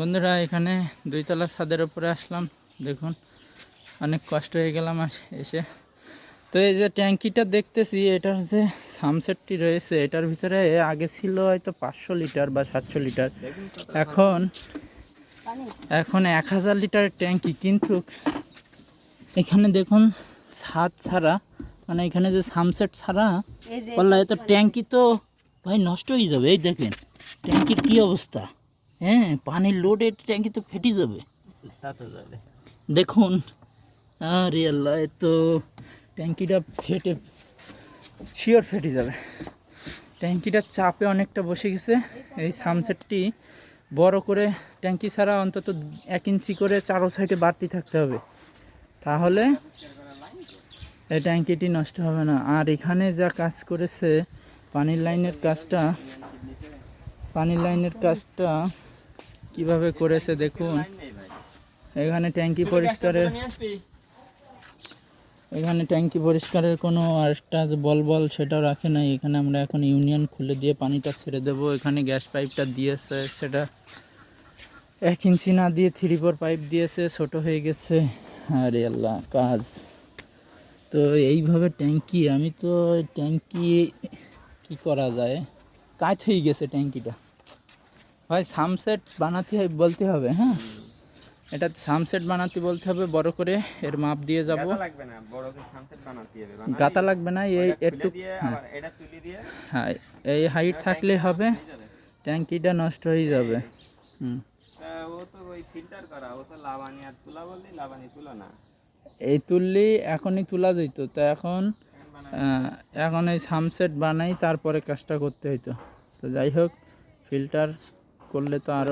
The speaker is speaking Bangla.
বন্ধুরা এখানে দুইতলা ছাদের উপরে আসলাম। দেখুন অনেক কষ্ট হয়ে গেলাম এসে। তো এই যে ট্যাঙ্কিটা দেখতেছি এটার যে সামসেটটি রয়েছে এটার ভিতরে আগে ছিল হয়তো পাঁচশো লিটার বা সাতশো লিটার। এখন এখন এক হাজার লিটার ট্যাঙ্কি কিন্তু এখানে দেখুন ছাদ ছাড়া মানে এখানে যে সামসেট ছাড়া বললা এত ট্যাঙ্কি তো ভাই নষ্ট হয়ে যাবে এই দেখেন ট্যাঙ্কির কী অবস্থা? হ্যাঁ পানির লোডে ট্যাঙ্কি তো ফেটে যাবে। দেখুন আরে আল্লাহ তো ট্যাঙ্কিটা ফেটে শিওর ফেটে যাবে। ট্যাঙ্কিটার চাপে অনেকটা বসে গেছে। এই সামসেটটি বড় করে ট্যাঙ্কি ছাড়া অন্তত এক ইঞ্চি করে চারো সাইডে বাড়তি থাকতে হবে। তাহলে এই ট্যাঙ্কিটি নষ্ট হবে না। আর এখানে যা কাজ করেছে পানির লাইনের কাজটা পানির লাইনের কাজটা কীভাবে করেছে দেখুন। এখানে ট্যাঙ্কি পরিষ্কারের এখানে ট্যাঙ্কি পরিষ্কারের কোনো আরেকটা যে বল বল সেটাও রাখে নাই। এখানে আমরা এখন ইউনিয়ন খুলে দিয়ে পানিটা ছেড়ে দেবো। এখানে গ্যাস পাইপটা দিয়েছে, সেটা এক ইঞ্চি না দিয়ে থ্রি ফোর পাইপ দিয়েছে, ছোট হয়ে গেছে। আরে আল্লাহ, কাজ। তো এইভাবে ট্যাঙ্কি, আমি তো ট্যাঙ্কি কি করা যায়? কাজ হয়ে গেছে ট্যাঙ্কিটা। ভাই সামসেট বানাতে হয় বলতে হবে হ্যাঁ? এটা সামসেট বানাতে বলতে হবে বড় করে এর মাপ দিয়ে যাব। লাগবে না বড় করে সামসেট বানাতে হবে গাতা লাগবে না এই একটু হ্যাঁ। এটা তুলে দিয়ে হ্যাঁ এই হাইট থাকলে হবে ট্যাঙ্কিটা নষ্ট হয়ে যাবে। হুম। তা ও তো ওই ফিল্টার করা ও তো লাবানি আর তুলা বললি লাবানি তুলো না। এই তুললি এখনই তোলা যেত তো এখন এখন এখন এই সামসেট বানাই তারপরে কাজটা করতে হইতো। তো যাই হোক ফিল্টার করলে তো আরও